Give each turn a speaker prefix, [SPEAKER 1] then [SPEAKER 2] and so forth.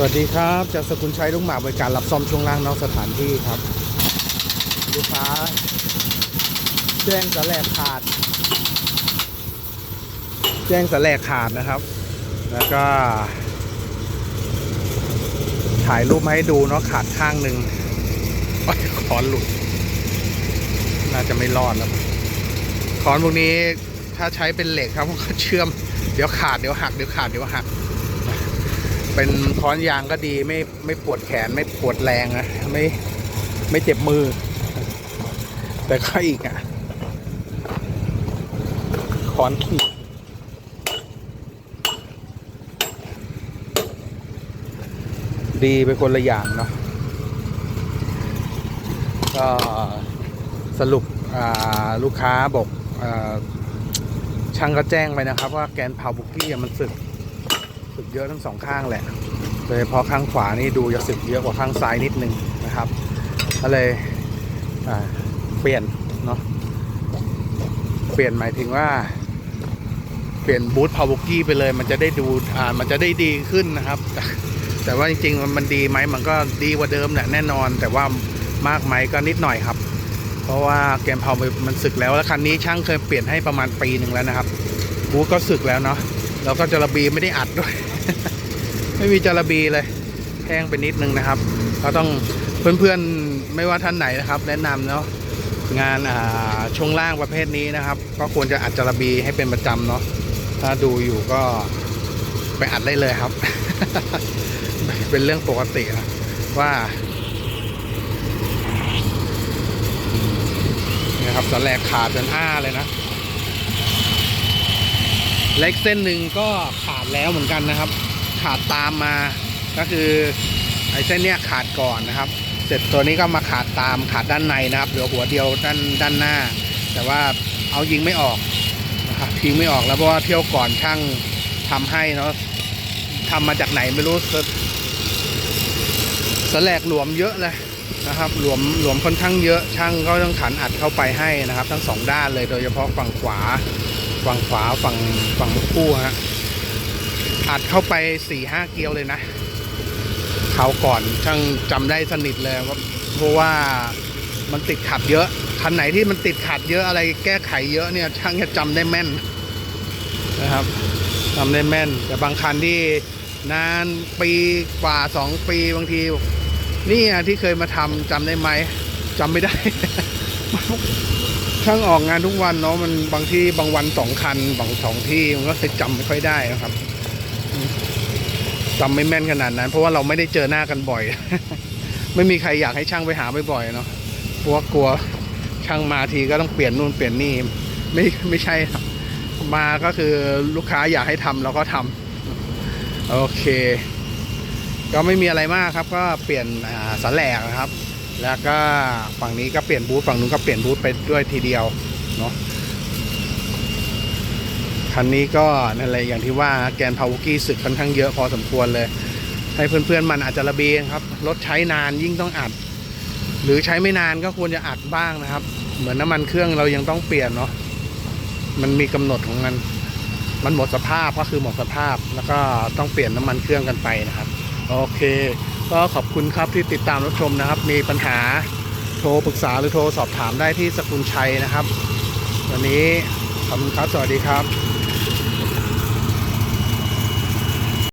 [SPEAKER 1] สวัสดีครับจากสกุลชัยลุงหมากบริการรับซ่อมช่วงล่างนอกสถานที่ครับ ลูกค้าแจ้งสแลกขาด แจ้งสแลกขาดนะครับ แล้วก็ ถ่ายรูปมาให้ดูเนาะขาดข้างหนึ่งโอ๊ยคอนหลุด น่าจะไม่รอดแล้วคอนพวกนี้ถ้าใช้เป็นเหล็กครับมันก็เชื่อม เดี๋ยวขาดเดี๋ยวหักเดี๋ยวขาดเดี๋ยวหัก เป็นค้อนยางก็ดีไม่ไม่ปวดแขนไม่ปวดแรงนะไม่ไม่เจ็บมือ แต่ก็อีกอะค้อนขีดดีไปคนละอย่างเนาะก็สรุปลูกค้าบอกอช่างก็แจ้งไปนะครับ ว่าแกนเผาบุกี้มันสึก สึกเยอะทั้งสองข้างแหละ โดยเฉพาะข้างขวานี่ดูจะสึกเยอะกว่าข้างซ้ายนิดนึงนะครับ ก็เลยเปลี่ยนเนาะ เปลี่ยนหมายถึงว่า เปลี่ยนบูทพาวบุกี้ไปเลย มันจะได้ดูอ่ามันจะได้ดีขึ้นนะครับแต่ว่าจริงๆมันดีไหมมันก็ดีกว่าเดิมแหละแน่นอน แต่ว่ามากไหมก็นิดหน่อยครับ เพราะว่าแกมเผามันสึกแล้วแล้วคันนี้ช่างเคยเปลี่ยนให้ประมาณปีหนึ่งแล้วนะครับบูทก็สึกแล้วเนาะ แล้วก็จระบีไม่ได้อัดด้วย ไม่มีจระบีเลยแห้งไปนิดนึงนะครับก็ต้องเพื่อนๆไม่ว่าท่านไหนนะครับ แนะนำเนาะงานอ่าช่วงล่างประเภทนี้นะครับ ก็ควรจะอัดจระบีให้เป็นประจำเนาะถ้าดูอยู่ก็ไปอัดได้เลยครับ เป็นเรื่องปกตินะว่านี่ครับสแลกขาดจนอ้าเลยนะ เล็กเส้นหนึ่งก็ขาดแล้วเหมือนกันนะครับ ขาดตามมาก็คือไอ้เส้นเนี้ยขาดก่อนนะครับ เสร็จตัวนี้ก็มาขาดตามขาดด้านในนะครับเหลือหัวเดียวด้านด้านหน้า แต่ว่าเอายิงไม่ออกนะครับยิงไม่ออกแล้วเพราะว่าเที่ยวก่อนช่างทำให้เนาะทำมาจากไหนไม่รู้สสแลกหลวมเยอะเลยนะครับหลวมหลวมค่อนข้างเยอะช่างก็ต้องขันอัดเข้าไปให้นะครับ ทั้งสองด้านเลยโดยเฉพาะฝั่งขวา ฝั่งขวาฝั่งฝั่งมุกคู่ฮะอัดเข้าไปสี่ห้าเกียวเลยนะเขาก่อนช่างจำได้สนิทเลยว่าเพราะว่ามันติดขัดเยอะคันไหนที่มันติดขัดเยอะอะไรแก้ไขเยอะเนี่ยช่างจะจำได้แม่นนะครับจำได้แม่น แต่บางคันที่นานปีกว่าสองปีบางทีนี่ที่เคยมาทำจำได้ไหม จำไม่ได้ ช่างออกงานทุกวันเนาะมันบางที่บางวันสองคันบางสองที่มันก็เลยจำไม่ค่อยได้นะครับจำไม่แม่นขนาดนั้น เพราะว่าเราไม่ได้เจอหน้ากันบ่อย ไม่มีใครอยากให้ช่างไปหาบ่อยๆเนาะเพราะกลัวช่างมาทีก็ต้องเปลี่ยนนู่นเปลี่ยนนี่ไม่ไม่ใช่ครับมาก็คือลูกค้าอยากให้ทำเราก็ทำโอเค ก็ไม่มีอะไรมากครับ ก็เปลี่ยนอ่าสันแหลกนะครับ แล้วก็ฝั่งนี้ก็เปลี่ยนบูธฝั่งนู้นก็เปลี่ยนบูธไปด้วยทีเดียวเนาะคันนี้ก็นั่นแหละอย่างที่ว่าแกนพาวกี้สึกค่อนข้างเยอะพอสมควรเลย ให้เพื่อนๆมันอาจจะระเบียงครับรถใช้นานยิ่งต้องอัด หรือใช้ไม่นานก็ควรจะอัดบ้างนะครับ เหมือนน้ำมันเครื่องเรายังต้องเปลี่ยนเนาะมันมีกำหนดของมัน มันหมดสภาพก็คือหมดสภาพ แล้วก็ต้องเปลี่ยนน้ำมันเครื่องกันไปนะครับ โอเค ก็ขอบคุณครับที่ติดตามรับชมนะครับ มีปัญหาโทรปรึกษาหรือโทรสอบถามได้ที่สกุลชัยนะครับ วันนี้ขอบคุณครับ สวัสดีครับ